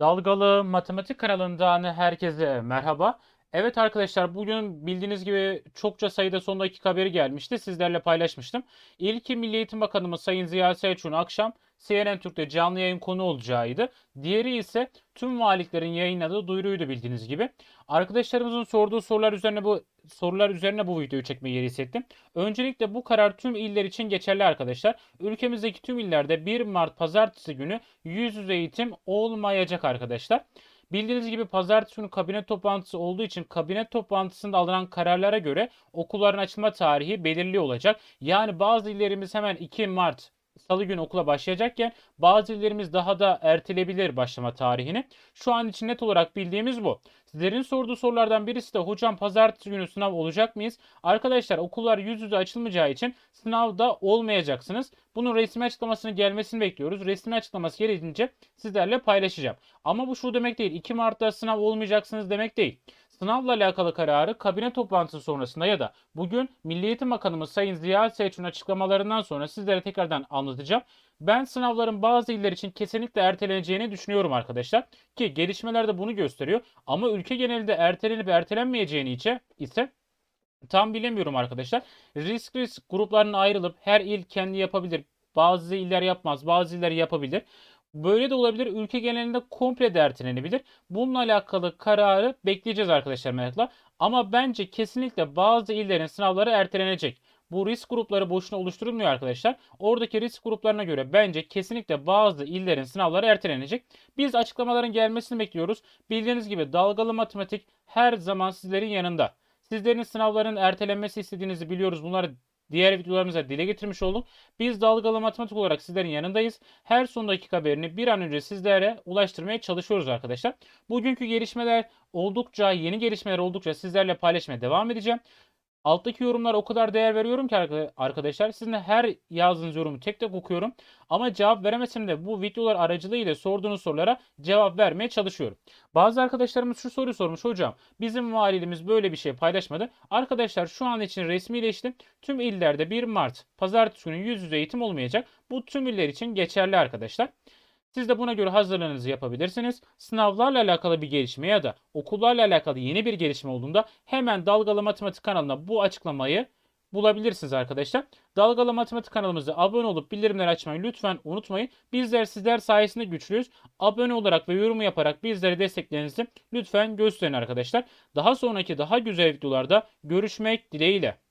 Dalgalı Matematik kanalından herkese merhaba. Evet arkadaşlar bugün bildiğiniz gibi çokça sayıda son dakika haberi gelmişti. Sizlerle paylaşmıştım. İlki Milli Eğitim Bakanımız Sayın Ziya Selçuk'un akşam CNN Türk'te canlı yayın konu olacağıydı. Diğeri ise tüm valiliklerin yayınladığı duyuruydu bildiğiniz gibi. Arkadaşlarımızın sorduğu sorular üzerine bu sorular üzerine bu videoyu çekmeyi yeri hissettim. Öncelikle bu karar tüm iller için geçerli arkadaşlar. Ülkemizdeki tüm illerde 1 Mart pazartesi günü yüz yüze eğitim olmayacak arkadaşlar. Bildiğiniz gibi pazartesi günü kabine toplantısı olduğu için kabine toplantısında alınan kararlara göre okulların açılma tarihi belirli olacak. Yani bazı illerimiz hemen 2 Mart Salı günü okula başlayacakken bazı illerimiz daha da erteleyebilir başlama tarihini. Şu an için net olarak bildiğimiz bu. Sizlerin sorduğu sorulardan birisi de hocam pazartesi günü sınav olacak mıyız? Arkadaşlar okullar yüz yüze açılmayacağı için sınavda olmayacaksınız. Bunun resmi açıklamasının gelmesini bekliyoruz. Resmi açıklaması gelince sizlerle paylaşacağım. Ama bu şu demek değil. 2 Mart'ta sınav olmayacaksınız demek değil. Sınavla alakalı kararı kabine toplantısı sonrasında ya da bugün Milli Eğitim Bakanımız Sayın Ziya Selçuk'un açıklamalarından sonra sizlere tekrardan anlatacağım. Ben sınavların bazı iller için kesinlikle erteleneceğini düşünüyorum arkadaşlar. Ki gelişmeler de bunu gösteriyor. Ama ülke genelinde ertelenip ertelenmeyeceğini ise, ise tam bilemiyorum arkadaşlar. Risk risk gruplarına ayrılıp her il kendi yapabilir. Bazı iller yapmaz, bazı iller yapabilir. Böyle de olabilir. Ülke genelinde komple de ertelenebilir. Bununla alakalı kararı bekleyeceğiz arkadaşlar merakla. Ama bence kesinlikle bazı illerin sınavları ertelenecek. Bu risk grupları boşuna oluşturulmuyor arkadaşlar. Oradaki risk gruplarına göre bence kesinlikle bazı illerin sınavları ertelenecek. Biz açıklamaların gelmesini bekliyoruz. Bildiğiniz gibi dalgalı matematik her zaman sizlerin yanında. Sizlerin sınavların ertelenmesi istediğinizi biliyoruz. Bunları diğer videolarımızda dile getirmiş olduk. Biz dalgalı matematik olarak sizlerin yanındayız. Her son dakika haberini bir an önce sizlere ulaştırmaya çalışıyoruz arkadaşlar. Bugünkü gelişmeler oldukça, yeni gelişmeler oldukça sizlerle paylaşmaya devam edeceğim. Alttaki yorumlara o kadar değer veriyorum ki arkadaşlar. Sizin her yazdığınız yorumu tek tek okuyorum. Ama cevap veremesem de bu videolar aracılığıyla sorduğunuz sorulara cevap vermeye çalışıyorum. Bazı arkadaşlarımız şu soruyu sormuş hocam. Bizim valiliğimiz böyle bir şey paylaşmadı. Arkadaşlar şu an için resmileşti. Tüm illerde 1 Mart pazartesi günü yüz yüze eğitim olmayacak. Bu tüm iller için geçerli arkadaşlar. Siz de buna göre hazırlığınızı yapabilirsiniz. Sınavlarla alakalı bir gelişme ya da okullarla alakalı yeni bir gelişme olduğunda hemen Dalgalı Matematik kanalına bu açıklamayı bulabilirsiniz arkadaşlar. Dalgalı Matematik kanalımıza abone olup bildirimleri açmayı lütfen unutmayın. Bizler sizler sayesinde güçlüyüz. Abone olarak ve yorum yaparak bizlere desteklerinizi lütfen gösterin arkadaşlar. Daha sonraki daha güzel videolarda görüşmek dileğiyle.